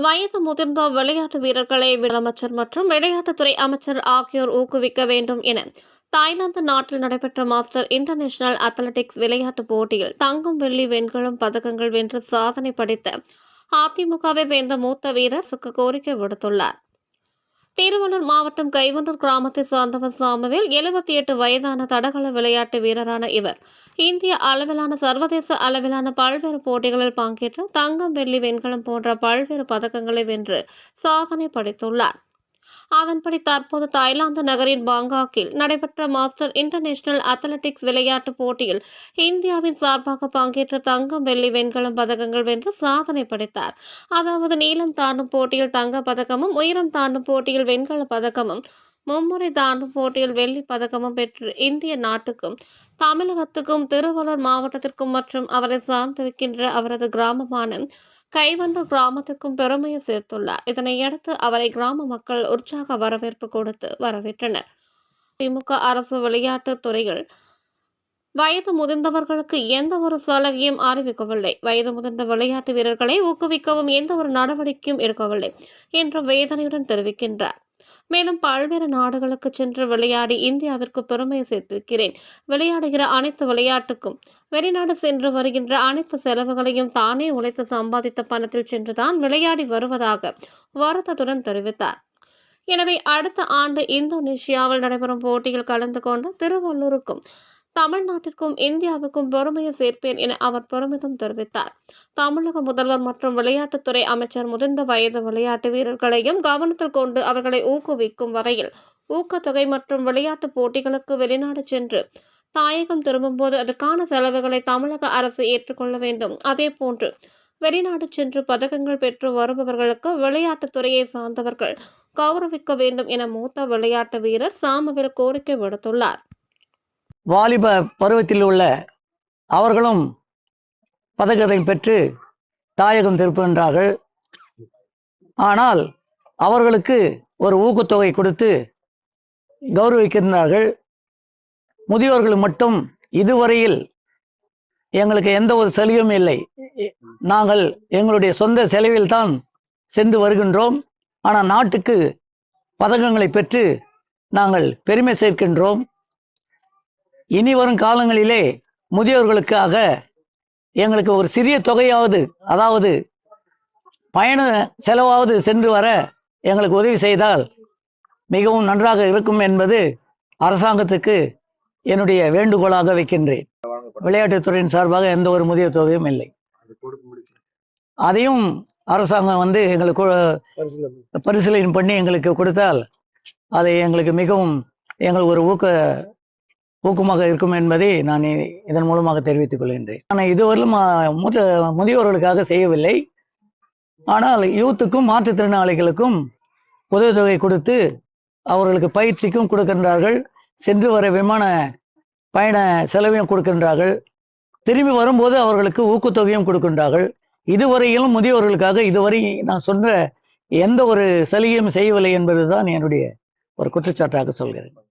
வயது முதிர்ந்த விளையாட்டு வீரர்களை முதலமைச்சர் மற்றும் விளையாட்டுத்துறை அமைச்சர் ஆகியோர் ஊக்குவிக்க வேண்டும் என தாய்லாந்து நாட்டில் நடைபெற்ற மாஸ்டர் இன்டர்நேஷனல் அத்லட்டிக்ஸ் விளையாட்டுப் போட்டியில் தங்கம் வெள்ளி வெண்கலம் பதக்கங்கள் வென்று சாதனை படைத்த அதிமுகவை சேர்ந்த மூத்த வீரர் கோரிக்கை விடுத்துள்ளார். திருவள்ளூர் மாவட்டம் கைவனூர் கிராமத்தை சார்ந்தவர் சாமுவேல் எழுபத்தி எட்டு வயதான தடகள விளையாட்டு வீரரான இவர். இந்திய அளவிலான சர்வதேச அளவிலான பல்வேறு போட்டிகளில் பங்கேற்று தங்கம் வெள்ளி வெண்கலம் போன்ற பல்வேறு பதக்கங்களை வென்று சாதனை படைத்துள்ளார். அதன்படி தற்போது தாய்லாந்து நகரின் பாங்காக்கில் நடைபெற்ற மாஸ்டர் இன்டர்நேஷனல் அத்லெட்டிக்ஸ் விளையாட்டுப் போட்டியில் இந்தியாவின் சார்பாக பங்கேற்ற தங்கம் வெள்ளி வெண்கலம் பதக்கங்கள் வென்று சாதனை படைத்தார். அதாவது நீளம் தாண்டும் போட்டியில் தங்க பதக்கமும் உயரம் தாண்டும் போட்டியில் வெண்கல பதக்கமும் மும்முறை தாண்டும் போட்டியில் வெள்ளி பதக்கமும் பெற்று இந்திய நாட்டுக்கும் தமிழகத்துக்கும் திருவள்ளூர் மாவட்டத்திற்கும் மற்றும் அவரை சார்ந்திருக்கின்ற அவரது கிராமமான கைவண்டூர் கிராமத்திற்கும் பெருமையை சேர்த்துள்ளார். இதனையடுத்து அவரை கிராம மக்கள் உற்சாக வரவேற்பு கொடுத்து வரவேற்றனர். திமுக அரசு விளையாட்டுத் துறையில் வயது முதிர்ந்தவர்களுக்கு எந்த ஒரு சலுகையும் அறிவிக்கவில்லை. வயது முதிர்ந்த விளையாட்டு வீரர்களை ஊக்குவிக்கவும் எந்த ஒரு நடவடிக்கையும் எடுக்கவில்லை என்று வேதனையுடன் தெரிவிக்கின்றார். மேலும் பல்வேறு நாடுகளுக்கு சென்று விளையாடி இந்தியாவிற்கு பெருமை சேர்த்திருக்கிறேன். விளையாடுகிற அனைத்து விளையாட்டுக்கும் வெளிநாடு சென்று வருகின்ற அனைத்து செலவுகளையும் தானே உழைத்து சம்பாதித்த பணத்தில் சென்றுதான் விளையாடி வருவதாக வருத்தத்துடன் தெரிவித்தார். எனவே அடுத்த ஆண்டு இந்தோனேஷியாவில் நடைபெறும் போட்டியில் கலந்து கொண்டு திருவள்ளூருக்கும் தமிழ்நாட்டிற்கும் இந்தியாவுக்கும் பெருமையை சேர்ப்பேன் என அவர் பெருமிதம் தெரிவித்தார். தமிழக முதல்வர் மற்றும் விளையாட்டுத்துறை அமைச்சர் முதிர்ந்த வயது விளையாட்டு வீரர்களையும் கவனத்தில் கொண்டு அவர்களை ஊக்குவிக்கும் வகையில் ஊக்கத்தொகை மற்றும் விளையாட்டு போட்டிகளுக்கு வெளிநாடு சென்று தாயகம் திரும்பும்போது அதற்கான செலவுகளை தமிழக அரசு ஏற்றுக்கொள்ள வேண்டும். அதே போன்று வெளிநாடு சென்று பதக்கங்கள் பெற்று வருபவர்களுக்கு விளையாட்டுத்துறையை சார்ந்தவர்கள் கௌரவிக்க வேண்டும் என மூத்த விளையாட்டு வீரர் சாமுவேல் கோரிக்கை விடுத்துள்ளார். வாலிப பருவத்தில் உள்ள அவர்களும் பதக்கத்தை பெற்று தாயகம் திருப்புகின்றார்கள் ஆனால் அவர்களுக்கு ஒரு ஊக்கத்தொகை கொடுத்து கௌரவிக்கின்றார்கள். முதியோர்கள் மட்டும் இதுவரையில் எங்களுக்கு எந்த ஒரு சலுகையும் இல்லை. நாங்கள் எங்களுடைய சொந்த செலவில் தான் சென்று வருகின்றோம். ஆனால் நாட்டுக்கு பதக்கங்களை பெற்று நாங்கள் பெருமை சேர்க்கின்றோம். இனி வரும் காலங்களிலே முதியோர்களுக்காக எங்களுக்கு ஒரு சிறிய தொகையாவது அதாவது பயண செலவாவது சென்று வர எங்களுக்கு உதவி செய்தால் மிகவும் நன்றாக இருக்கும் என்பது அரசாங்கத்துக்கு என்னுடைய வேண்டுகோளாக வைக்கின்றேன். விளையாட்டுத்துறையின் சார்பாக எந்த ஒரு முதிய தொகையும் இல்லை. அதையும் அரசாங்கம் வந்து எங்களுக்கு பரிசீலனை பண்ணி எங்களுக்கு கொடுத்தால் அதை எங்களுக்கு மிகவும் எங்களுக்கு ஒரு ஊக்க ஊக்கமாக இருக்கும் என்பதை நான் இதன் மூலமாக தெரிவித்துக் கொள்கின்றேன். ஆனால் இதுவரையிலும் மூத்த முதியோர்களுக்காக செய்யவில்லை. ஆனால் யூத்துக்கும் மாற்றுத்திறனாளிகளுக்கும் உதவித்தொகை கொடுத்து அவர்களுக்கு பயிற்சிக்கும் கொடுக்கின்றார்கள். சென்று வர விமான பயண செலவையும் கொடுக்கின்றார்கள். திரும்பி வரும்போது அவர்களுக்கு ஊக்கத்தொகையும் கொடுக்கின்றார்கள். இதுவரையிலும் முதியோர்களுக்காக இதுவரை நான் சொன்ன எந்த ஒரு சலுகையும் செய்யவில்லை என்பதுதான் என்னுடைய ஒரு குற்றச்சாட்டாக சொல்கிறேன்.